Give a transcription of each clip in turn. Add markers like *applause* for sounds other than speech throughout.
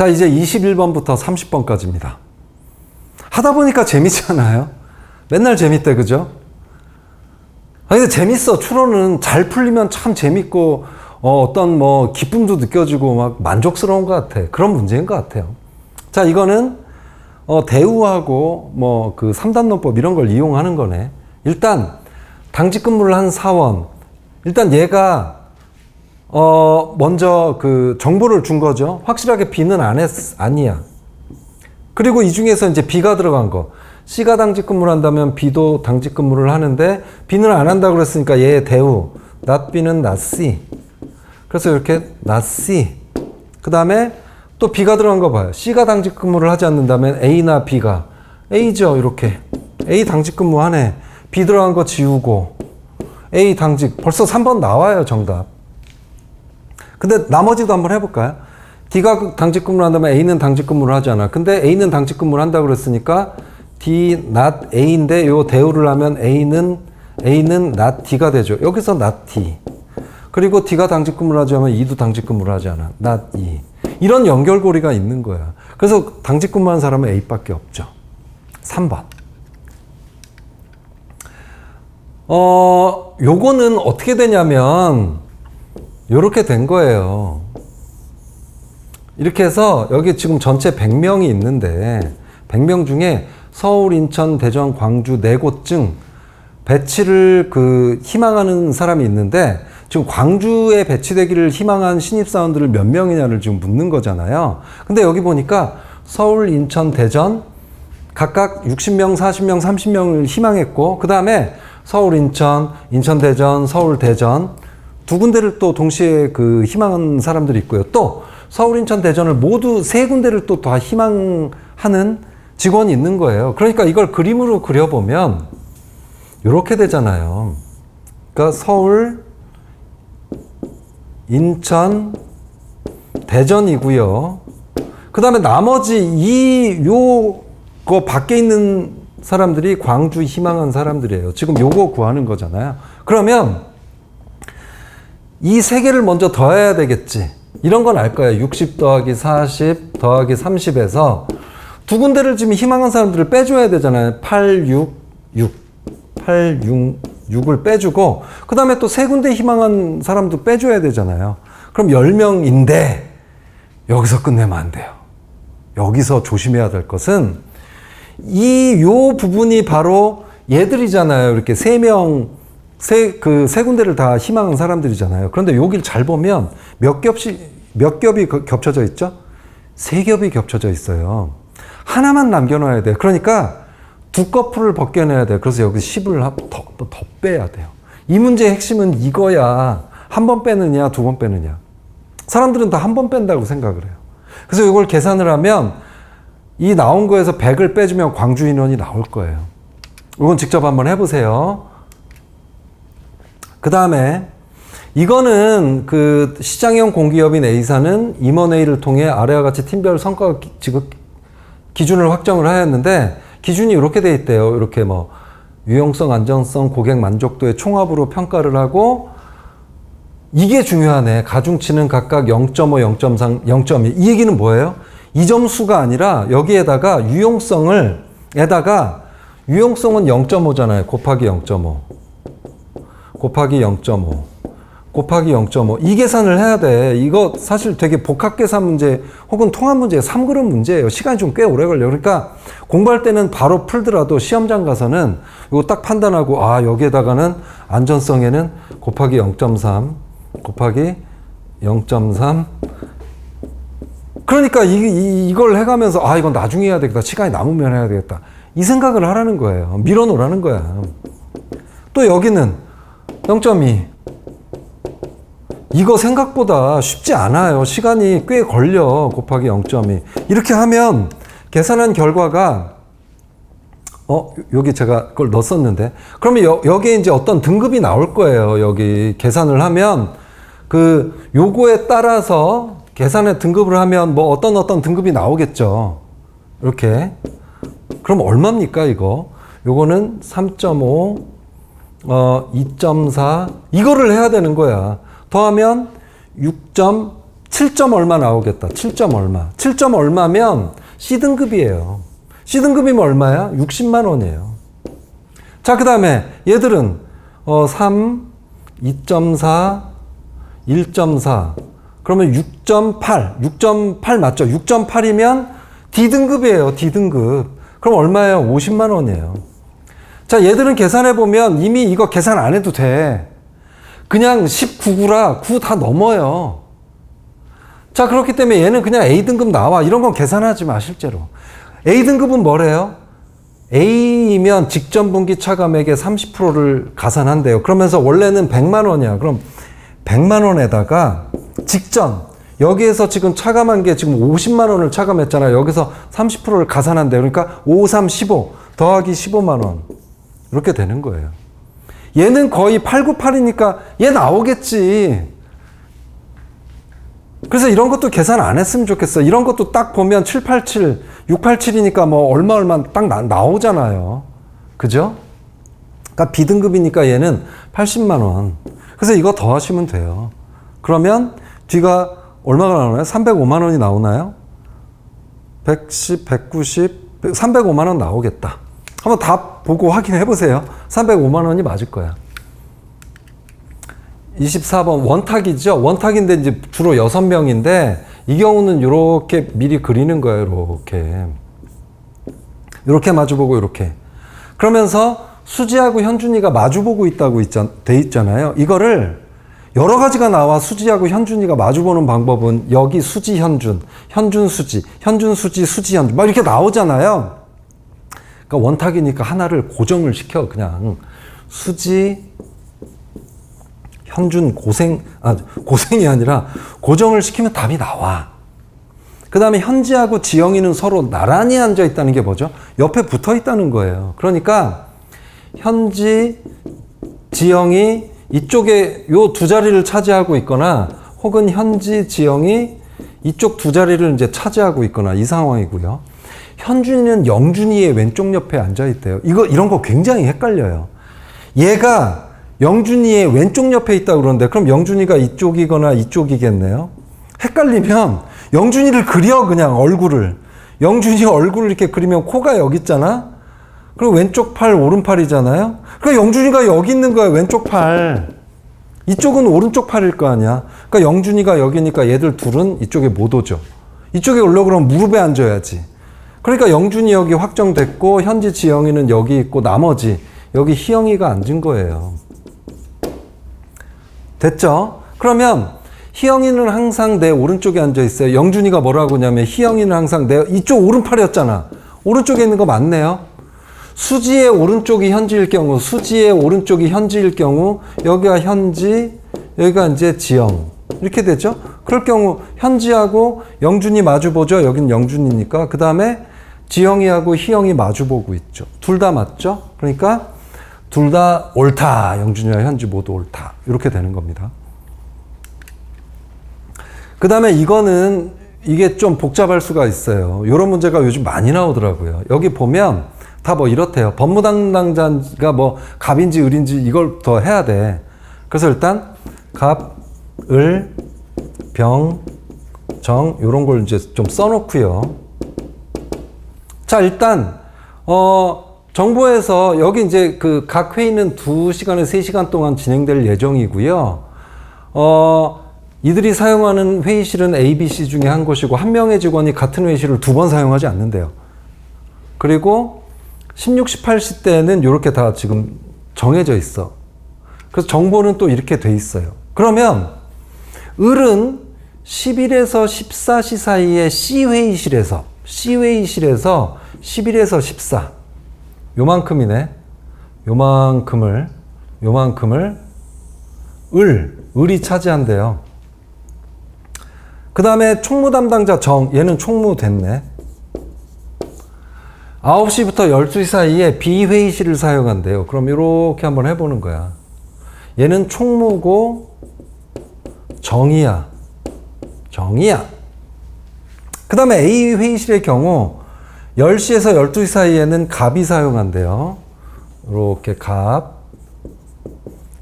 자, 이제 21번부터 30번까지입니다. 하다 보니까 재밌잖아요? 맨날 재밌대, 그죠? 아, 근데 재밌어. 추론은 잘 풀리면 참 재밌고, 어, 어떤 뭐, 기쁨도 느껴지고, 막 만족스러운 것 같아. 그런 문제인 것 같아요. 자, 이거는, 어, 대우하고, 뭐, 그 3단론법 이런 걸 이용하는 거네. 일단, 당직 근무를 한 사원. 일단 얘가 어, 먼저 그 정보를 준 거죠. 확실하게 B는 안 했, 아니야. 그리고 이 중에서 이제 B가 들어간 거. C가 당직 근무를 한다면 B도 당직 근무를 하는데 B는 안 한다고 그랬으니까 얘 대우. not B는 not C. 그래서 이렇게 not C. 그 다음에 또 B가 들어간 거 봐요. C가 당직 근무를 하지 않는다면 A나 B가. A죠. 이렇게. A 당직 근무 하네. B 들어간 거 지우고. A 당직. 벌써 3번 나와요. 정답. 근데 나머지도 한번 해볼까요? D가 당직 근무를 한다면 A는 당직 근무를 하잖아. 근데 A는 당직 근무를 한다고 그랬으니까 D not A인데 요 대우를 하면 A는 A는 not D가 되죠. 여기서 not D. 그리고 D가 당직 근무를 하자면 E도 당직 근무를 하잖아. not E. 이런 연결고리가 있는 거야. 그래서 당직 근무한 사람은 A밖에 없죠. 3번. 어, 요거는 어떻게 되냐면 이렇게 된 거예요. 이렇게 해서 여기 지금 전체 100명이 있는데 100명 중에 서울, 인천, 대전, 광주 네 곳쯤 배치를 그 희망하는 사람이 있는데 지금 광주에 배치되기를 희망한 신입사원들을 몇 명이냐를 지금 묻는 거잖아요. 근데 여기 보니까 서울, 인천, 대전 각각 60명, 40명, 30명을 희망했고 그 다음에 서울, 인천, 인천, 대전, 서울, 대전 두 군데를 또 동시에 그 희망한 사람들이 있고요. 또 서울, 인천, 대전을 모두 세 군데를 또 다 희망하는 직원이 있는 거예요. 그러니까 이걸 그림으로 그려보면 이렇게 되잖아요. 그러니까 서울, 인천, 대전이고요. 그 다음에 나머지 이, 요, 거 밖에 있는 사람들이 광주 희망한 사람들이에요. 지금 요거 구하는 거잖아요. 그러면 이 세 개를 먼저 더해야 되겠지. 이런 건 알 거예요. 60 더하기 40 더하기 30에서 두 군데를 지금 희망한 사람들을 빼줘야 되잖아요. 8, 6, 6. 8, 6, 6을 빼주고, 그 다음에 또 세 군데 희망한 사람도 빼줘야 되잖아요. 그럼 10명인데, 여기서 끝내면 안 돼요. 여기서 조심해야 될 것은, 이, 요 부분이 바로 얘들이잖아요. 이렇게 세 명, 세, 그, 세 군데를 다 희망한 사람들이잖아요. 그런데 여기를 잘 보면 몇 겹씩, 몇 겹이 거- 겹쳐져 있죠? 세 겹이 겹쳐져 있어요. 하나만 남겨놔야 돼요. 그러니까 두 커플을 벗겨내야 돼요. 그래서 여기 10을 더, 더 빼야 돼요. 이 문제의 핵심은 이거야. 한 번 빼느냐, 두 번 빼느냐. 사람들은 다 한 번 뺀다고 생각을 해요. 그래서 이걸 계산을 하면 이 나온 거에서 100을 빼주면 광주 인원이 나올 거예요. 이건 직접 한번 해보세요. 그 다음에 이거는 그 시장형 공기업인 A사는 임원회의를 통해 아래와 같이 팀별 성과 기- 지급 기준을 확정을 하였는데 기준이 이렇게 돼 있대요. 이렇게 뭐 유용성, 안전성, 고객 만족도의 총합으로 평가를 하고 이게 중요하네. 가중치는 각각 0.5, 0.3, 0.2. 이 얘기는 뭐예요? 이 점수가 아니라 여기에다가 유용성을 에다가 유용성은 0.5잖아요. 곱하기 0.5. 곱하기 0.5. 곱하기 0.5. 이 계산을 해야 돼. 이거 사실 되게 복합 계산 문제 혹은 통합 문제 3그룹 문제예요. 시간이 좀 꽤 오래 걸려요. 그러니까 공부할 때는 바로 풀더라도 시험장 가서는 이거 딱 판단하고 아, 여기에다가는 안전성에는 곱하기 0.3 곱하기 0.3 그러니까 이, 이, 이 걸 해가면서 아, 이건 나중에 해야 되겠다. 시간이 남으면 해야 되겠다. 이 생각을 하라는 거예요. 밀어놓으라는 거야. 또 여기는 0.2. 이거 생각보다 쉽지 않아요. 시간이 꽤 걸려. 곱하기 0.2. 이렇게 하면 계산한 결과가 어, 여기 제가 그걸 넣었었는데. 그러면 여, 여기에 이제 어떤 등급이 나올 거예요. 여기 계산을 하면 그 요거에 따라서 계산의 등급을 하면 뭐 어떤 어떤 등급이 나오겠죠. 이렇게. 그럼 얼마입니까, 이거? 요거는 3.5 어, 2.4 이거를 해야 되는 거야. 더하면 6점 7점 얼마 나오겠다. 7점 얼마. 7점 얼마면 C등급이에요. C등급이면 얼마야? 60만 원이에요. 자, 그 다음에 얘들은 어, 3, 2.4, 1.4 그러면 6.8, 6.8 맞죠? 6.8이면 D등급이에요. D등급. 그럼 얼마예요? 50만 원이에요. 자, 얘들은 계산해 보면 이미 이거 계산 안 해도 돼. 그냥 19구라 9 다 넘어요. 자, 그렇기 때문에 얘는 그냥 A등급 나와. 이런 건 계산하지 마, 실제로. A등급은 뭐래요? A이면 직전 분기 차감액의 30%를 가산한대요. 그러면서 원래는 100만 원이야. 그럼 100만 원에다가 직전 여기에서 지금 차감한 게 지금 50만 원을 차감했잖아요. 여기서 30%를 가산한대요. 그러니까 5, 3, 15 더하기 15만 원. 이렇게 되는 거예요. 얘는 거의 8, 9, 8이니까 얘 나오겠지. 그래서 이런 것도 계산 안 했으면 좋겠어. 이런 것도 딱 보면 787, 687이니까 뭐 얼마 얼마 딱 나, 나오잖아요. 그죠? 그러니까 B등급이니까 얘는 80만 원. 그래서 이거 더 하시면 돼요. 그러면 뒤가 얼마가 나오나요? 305만 원이 나오나요? 110, 190, 305만 원 나오겠다. 한번 다 보고 확인해 보세요. 305만 원이 맞을 거야. 24번 원탁이죠. 원탁인데 이제 주로 6명인데 이 경우는 이렇게 미리 그리는 거예요. 이렇게. 이렇게 마주보고 이렇게. 그러면서 수지하고 현준이가 마주보고 있다고 있잖, 돼 있잖아요. 이거를 여러 가지가 나와 수지하고 현준이가 마주보는 방법은 여기 수지 현준, 현준 수지, 현준 수지, 수지 현준 막 이렇게 나오잖아요. 그러니까 원탁이니까 하나를 고정을 시켜 그냥 수지 현준 고생 아 고생이 아니라 고정을 시키면 답이 나와. 그 다음에 현지하고 지영이는 서로 나란히 앉아 있다는 게 뭐죠? 옆에 붙어 있다는 거예요. 그러니까 현지, 지영이 이쪽에 요 두 자리를 차지하고 있거나 혹은 현지, 지영이 이쪽 두 자리를 이제 차지하고 있거나 이 상황이고요. 현준이는 영준이의 왼쪽 옆에 앉아 있대요. 이거 이런 거 굉장히 헷갈려요. 얘가 영준이의 왼쪽 옆에 있다 그러는데 그럼 영준이가 이쪽이거나 이쪽이겠네요. 헷갈리면 영준이를 그려 그냥 얼굴을 영준이 얼굴을 이렇게 그리면 코가 여기 있잖아. 그리고 왼쪽 팔 오른팔이잖아요. 그러니까 영준이가 여기 있는 거야 왼쪽 팔. 이쪽은 오른쪽 팔일 거 아니야. 그러니까 영준이가 여기니까 얘들 둘은 이쪽에 못 오죠. 이쪽에 올려 그러면 무릎에 앉아야지. 그러니까 영준이 여기 확정됐고 현지 지영이는 여기 있고 나머지 여기 희영이가 앉은 거예요. 됐죠? 그러면 희영이는 항상 내 오른쪽에 앉아 있어요. 영준이가 뭐라고 하냐면 희영이는 항상 내 이쪽 오른팔이었잖아. 오른쪽에 있는 거 맞네요. 수지의 오른쪽이 현지일 경우, 수지의 오른쪽이 현지일 경우, 여기가 현지, 여기가 이제 지영. 이렇게 되죠? 그럴 경우 현지하고 영준이 마주보죠. 여긴 영준이니까. 그 다음에 지영이하고 희영이 마주보고 있죠. 둘 다 맞죠? 그러니까 둘 다 옳다. 영준이와 현지 모두 옳다. 이렇게 되는 겁니다. 그 다음에 이거는 이게 좀 복잡할 수가 있어요. 이런 문제가 요즘 많이 나오더라고요. 여기 보면 다 뭐 이렇대요. 법무담당자가 뭐 갑인지 을인지 이걸 더 해야 돼. 그래서 일단 갑, 을, 병, 정 이런 걸 이제 좀 써놓고요. 자 일단 어 정부에서 여기 이제 그 각 회의는 2시간에서 3시간 동안 진행될 예정이고요. 어 이들이 사용하는 회의실은 A, B, C 중에 한 곳이고 한 명의 직원이 같은 회의실을 두 번 사용하지 않는데요. 그리고 16, 18시 때는 이렇게 다 지금 정해져 있어. 그래서 정보는 또 이렇게 돼 있어요. 그러면 을은 11에서 14시 사이에 C 회의실에서 C 회의실에서 11에서 14 요만큼이네. 요만큼을 요만큼을 을 을이 차지한대요. 그 다음에 총무 담당자 정 얘는 총무 됐네. 9시부터 12시 사이에 비회의실을 사용한대요. 그럼 이렇게 한번 해보는 거야. 얘는 총무고 정이야. 정이야. 그 다음에 A 회의실의 경우 10시에서 12시 사이에는 갑이 사용한대요. 이렇게 갑,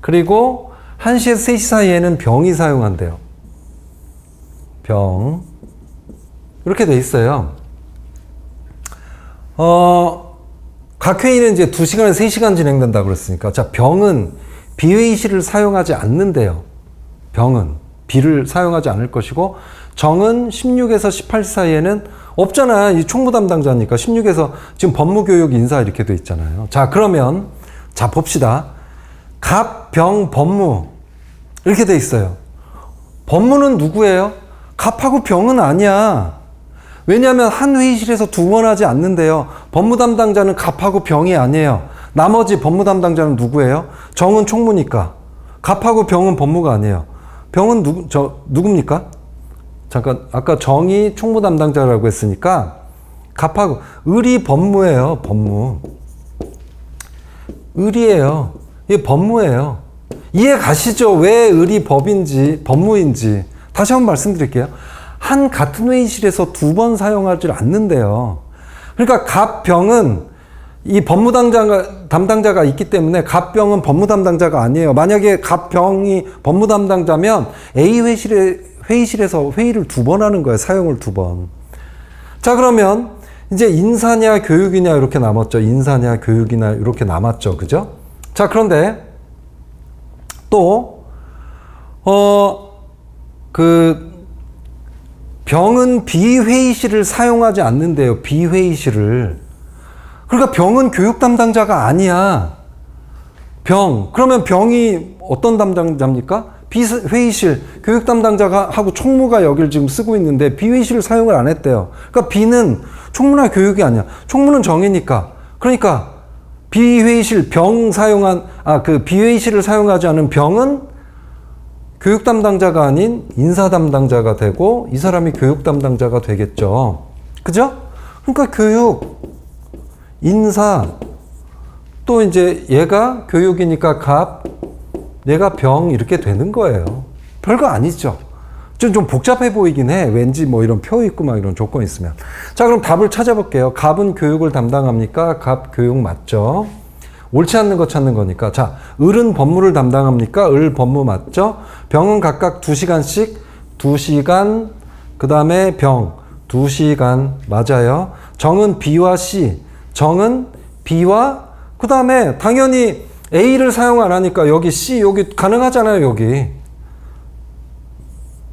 그리고 1시에서 3시 사이에는 병이 사용한대요. 병. 이렇게 돼 있어요. 어, 각 회의는 이제 2시간에서 3시간 진행된다 그랬으니까. 자, 병은 비회의실을 사용하지 않는데요. 병은 비를 사용하지 않을 것이고 정은 16에서 18 사이에는 없잖아. 이 총무 담당자니까 16에서 지금 법무교육 인사 이렇게 돼 있잖아요. 자, 그러면 자 봅시다. 갑, 병, 법무 이렇게 돼 있어요. 법무는 누구예요? 갑하고 병은 아니야. 왜냐하면 한 회의실에서 두 번 하지 않는데요. 법무 담당자는 갑하고 병이 아니에요. 나머지 법무 담당자는 누구예요? 정은 총무니까. 갑하고 병은 법무가 아니에요. 병은 누구, 저, 누굽니까? 잠깐, 아까 정이 총무 담당자라고 했으니까, 갑하고, 을이 법무예요, 법무. 을이에요. 이게 법무예요. 이해 가시죠? 왜 을이 법인지, 법무인지. 다시 한번 말씀드릴게요. 한 같은 회의실에서 두 번 사용하지 않는데요. 그러니까 갑병은 이 법무 담당자가, 담당자가 있기 때문에 갑병은 법무 담당자가 아니에요. 만약에 갑병이 법무 담당자면 A 회의실에, 회의실에서 회의를 두 번 하는 거예요. 사용을 두 번. 자, 그러면 이제 인사냐 교육이냐 이렇게 남았죠. 인사냐 교육이냐 이렇게 남았죠. 그죠? 자, 그런데 또, 어, 그, 병은 비회의실을 사용하지 않는데요. 비회의실을. 그러니까 병은 교육 담당자가 아니야. 병. 그러면 병이 어떤 담당자입니까? 비회의실, 교육 담당자가 하고 총무가 여기를 지금 쓰고 있는데 비회의실을 사용을 안 했대요. 그러니까 비는 총무나 교육이 아니야. 총무는 정이니까. 그러니까 비회의실 병 사용한 아 그 비회의실을 사용하지 않은 병은 교육 담당자가 아닌 인사 담당자가 되고 이 사람이 교육 담당자가 되겠죠. 그죠? 그러니까 교육, 인사, 또 이제 얘가 교육이니까 갑, 얘가 병 이렇게 되는 거예요. 별거 아니죠. 좀, 좀 복잡해 보이긴 해. 왠지 뭐 이런 표 있고 막 이런 조건 있으면. 자, 그럼 답을 찾아볼게요. 갑은 교육을 담당합니까? 갑 교육 맞죠? 옳지 않는 거 찾는 거니까. 자, 을은 법무를 담당합니까? 을 법무 맞죠? 병은 각각 2시간씩 2시간, 그 다음에 병 2시간 맞아요. 정은 B와 C, 정은 B와 그 다음에 당연히 A를 사용 안 하니까 여기 C 여기 가능하잖아요, 여기.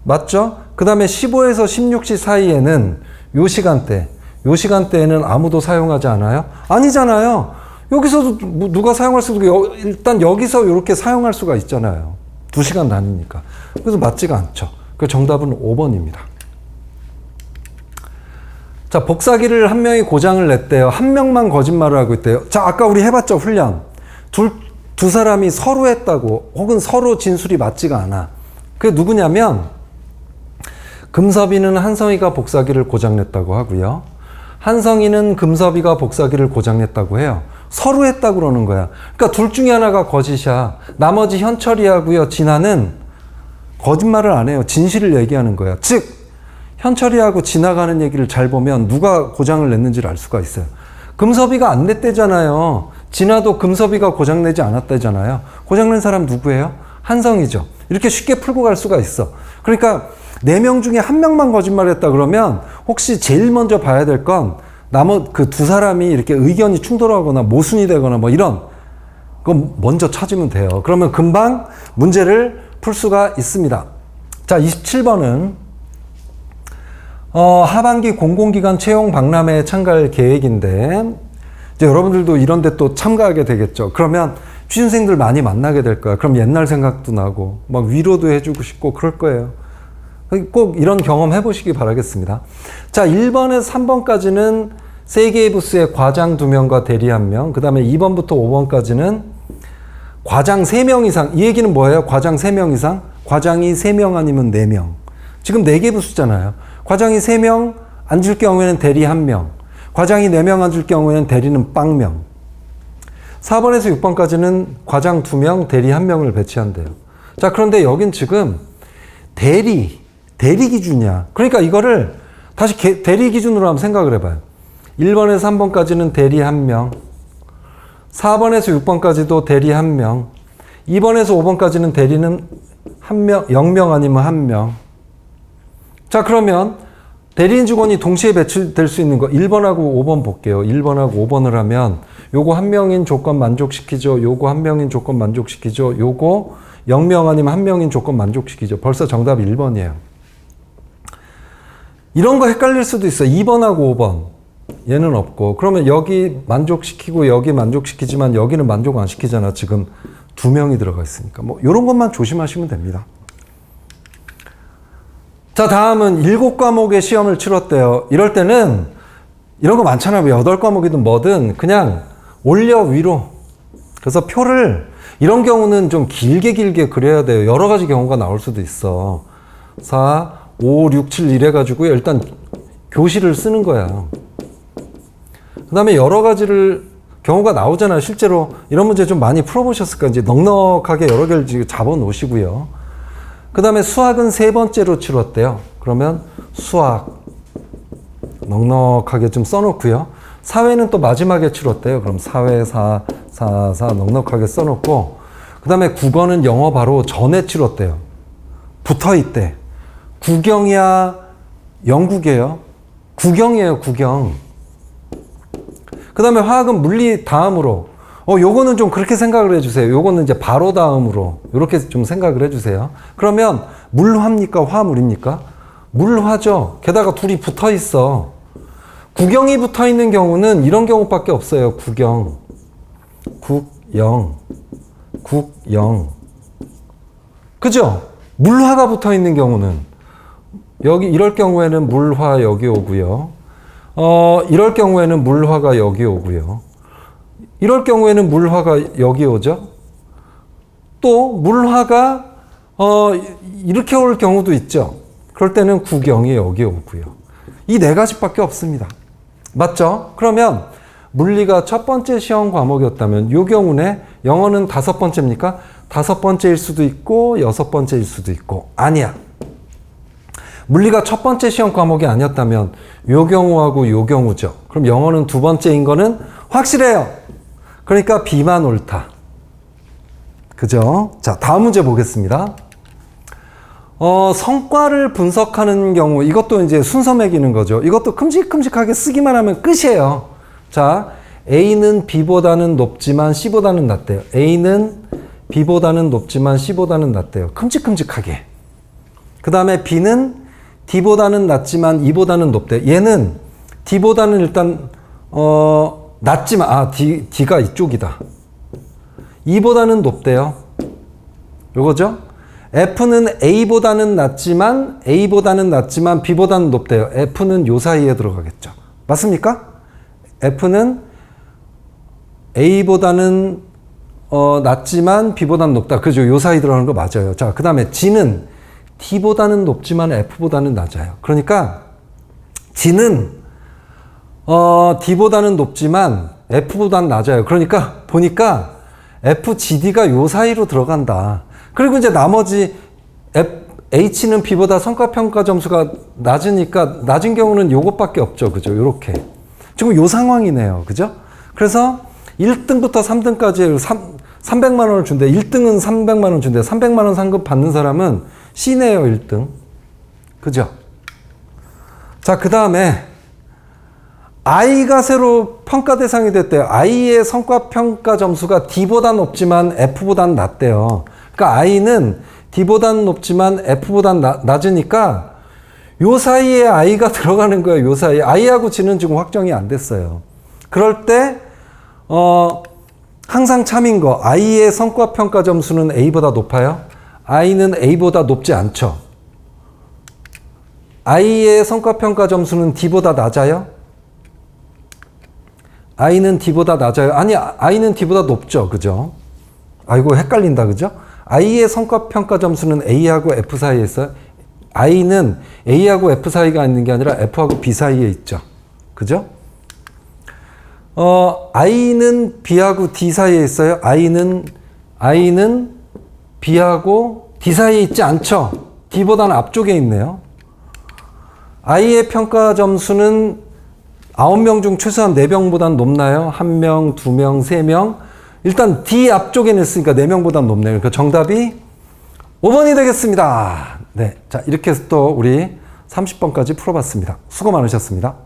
맞죠? 그 다음에 15에서 16시 사이에는 요 시간대, 요 시간대에는 아무도 사용하지 않아요? 아니잖아요. 여기서도 뭐 누가 사용할 수도 있고, 일단 여기서 이렇게 사용할 수가 있잖아요. 두 시간 다니니까. 그래서 맞지가 않죠. 그 정답은 5번입니다. 자, 복사기를 한 명이 고장을 냈대요. 한 명만 거짓말을 하고 있대요. 자, 아까 우리 해봤죠, 훈련. 둘, 두 사람이 서로 했다고, 혹은 서로 진술이 맞지가 않아. 그게 누구냐면, 금섭이는 한성이가 복사기를 고장냈다고 하고요. 한성이는 금섭이가 복사기를 고장냈다고 해요. 서로 했다고 그러는 거야. 그러니까 둘 중에 하나가 거짓이야. 나머지 현철이하고요, 진아는 거짓말을 안 해요. 진실을 얘기하는 거야. 즉, 현철이하고 지나가는 얘기를 잘 보면 누가 고장을 냈는지를 알 수가 있어요. 금섭이가 안 냈대잖아요. 진아도 금섭이가 고장내지 않았다잖아요. 고장낸 사람 누구예요? 한성이죠. 이렇게 쉽게 풀고 갈 수가 있어. 그러니까 네 명 중에 한 명만 거짓말했다 그러면 혹시 제일 먼저 봐야 될 건 나머 그 두 사람이 이렇게 의견이 충돌하거나 모순이 되거나 뭐 이런 거 먼저 찾으면 돼요. 그러면 금방 문제를 풀 수가 있습니다. 자, 27번은 어, 하반기 공공기관 채용 박람회에 참가할 계획인데 이제 여러분들도 이런 데 또 참가하게 되겠죠. 그러면 취준생들 많이 만나게 될 거야. 그럼 옛날 생각도 나고 막 위로도 해주고 싶고 그럴 거예요. 꼭 이런 경험 해보시기 바라겠습니다. 자, 1번에서 3번까지는 세 개의 부스에 과장 2명과 대리 1명, 그 다음에 2번부터 5번까지는 과장 3명 이상, 이 얘기는 뭐예요? 과장 3명 이상? 과장이 3명 아니면 4명. 지금 4개 부스잖아요. 과장이 3명 앉을 경우에는 대리 1명, 과장이 4명 앉을 경우에는 대리는 빵명. 4번에서 6번까지는 과장 2명, 대리 1명을 배치한대요. 자, 그런데 여긴 지금 대리, 대리 기준이야. 그러니까 이거를 다시 개, 대리 기준으로 한번 생각을 해봐요. 1번에서 3번까지는 대리 1명, 4번에서 6번까지도 대리 1명, 2번에서 5번까지는 대리는 한 명, 0명 아니면 한 명. 자, 그러면 대리인 직원이 동시에 배출될 수 있는 거 1번하고 5번 볼게요. 1번하고 5번을 하면 요거 한 명인 조건 만족시키죠. 요거 한 명인 조건 만족시키죠. 요거 0명 아니면 한 명인 조건 만족시키죠. 벌써 정답이 1번이에요. 이런 거 헷갈릴 수도 있어. 2번하고 5번. 얘는 없고. 그러면 여기 만족시키고 여기 만족시키지만 여기는 만족 안 시키잖아. 지금 두 명이 들어가 있으니까. 뭐, 요런 것만 조심하시면 됩니다. 자, 다음은 일곱 과목의 시험을 치렀대요. 이럴 때는 이런 거 많잖아요. 여덟 과목이든 뭐든 그냥 올려 위로. 그래서 표를 이런 경우는 좀 길게 길게 그려야 돼요. 여러 가지 경우가 나올 수도 있어. 4, 5, 6, 7 이래가지고 일단 교실을 쓰는 거야. 그 다음에 여러 가지를 경우가 나오잖아요. 실제로 이런 문제 좀 많이 풀어보셨을까? 이제 넉넉하게 여러 개를 잡아 놓으시고요. 그 다음에 수학은 세 번째로 치렀대요. 그러면 수학 넉넉하게 좀 써놓고요. 사회는 또 마지막에 치렀대요. 그럼 사회, 사, 사, 사 넉넉하게 써놓고 그 다음에 국어는 영어 바로 전에 치렀대요. 붙어 있대. 구경이야, 영국이에요. 구경이에요, 구경. 그 다음에 화학은 물리 다음으로. 어, 요거는 좀 그렇게 생각을 해주세요. 요거는 이제 바로 다음으로. 요렇게 좀 생각을 해주세요. 그러면 물화입니까? 화물입니까? 물화죠. 게다가 둘이 붙어 있어. 구경이 붙어 있는 경우는 이런 경우밖에 없어요. 구경. 국영. 국영. 그죠? 물화가 붙어 있는 경우는. 여기, 이럴 경우에는 물화 여기 오고요. 어, 이럴 경우에는 물화가 여기 오고요. 이럴 경우에는 물화가 여기 오죠. 또 물화가 어, 이렇게 올 경우도 있죠. 그럴 때는 구경이 여기 오고요. 이 네 가지밖에 없습니다. 맞죠? 그러면 물리가 첫 번째 시험 과목이었다면 이 경우는 영어는 다섯 번째입니까? 다섯 번째일 수도 있고 여섯 번째일 수도 있고 아니야. 물리가 첫 번째 시험 과목이 아니었다면 요 경우하고 요 경우죠. 그럼 영어는 두 번째인 거는 확실해요. 그러니까 B만 옳다. 그죠? 자, 다음 문제 보겠습니다. 어, 성과를 분석하는 경우, 이것도 이제 순서 매기는 거죠. 이것도 큼직큼직하게 쓰기만 하면 끝이에요. 자, A는 B보다는 높지만 C보다는 낮대요. A는 B보다는 높지만 C보다는 낮대요. 큼직큼직하게. 그 다음에 B는 D보다는 낮지만 E보다는 높대. 얘는 D보다는 일단 어 낮지만 아 D D가 이쪽이다. E보다는 높대요. 요거죠? F는 A보다는 낮지만 A보다는 낮지만 B보다는 높대요. F는 요 사이에 들어가겠죠. 맞습니까? F는 A보다는 어, 낮지만 B보다는 높다. 그죠? 요 사이 들어가는 거 맞아요. 자, 그 다음에 G는 D보다는 높지만 F보다는 낮아요. 그러니까 G는 어, D보다는 높지만 F보다는 낮아요. 그러니까 보니까 FGD가 요 사이로 들어간다. 그리고 이제 나머지 F, H는 B보다 성과평가 점수가 낮으니까 낮은 경우는 요것밖에 없죠. 그죠? 요렇게. 지금 요 상황이네요. 그죠? 그래서 1등부터 3등까지 3, 300만 원을 준대. 1등은 300만 원 준대. 300만 원 상금 받는 사람은 C네요, 1등. 그죠? 자, 그 다음에 I가 새로 평가 대상이 됐대요. I의 성과 평가 점수가 D보다 높지만 F보다 낮대요. 그러니까 I는 D보다 높지만 F보다 낮으니까 요 사이에 I가 *laughs* 들어가는 거예요. 요 사이에. I하고 G는 지금 확정이 안 됐어요. 그럴 때, 어, 항상 참인 거. I의 성과 평가 점수는 A보다 높아요? I는 A보다 높지 않죠. I의 성과평가 점수는 D보다 낮아요? I는 D보다 낮아요? 아니, I는 D보다 높죠. 그죠? 아이고, 헷갈린다. 그죠? I의 성과평가 점수는 A하고 F 사이에 있어요. I는 A하고 F 사이가 있는 게 아니라 F하고 B 사이에 있죠. 그죠? 어, I는 B하고 D 사이에 있어요. I는, I는 B하고 D 사이에 있지 않죠. D보다는 앞쪽에 있네요. I의 평가 점수는 9명 중 최소한 4명보다는 높나요? 1명, 2명, 3명? 일단 D 앞쪽에 냈으니까 4명보다 높네요. 그러니까 정답이 5번이 되겠습니다. 네. 자, 이렇게 해서 또 우리 30번까지 풀어봤습니다. 수고 많으셨습니다.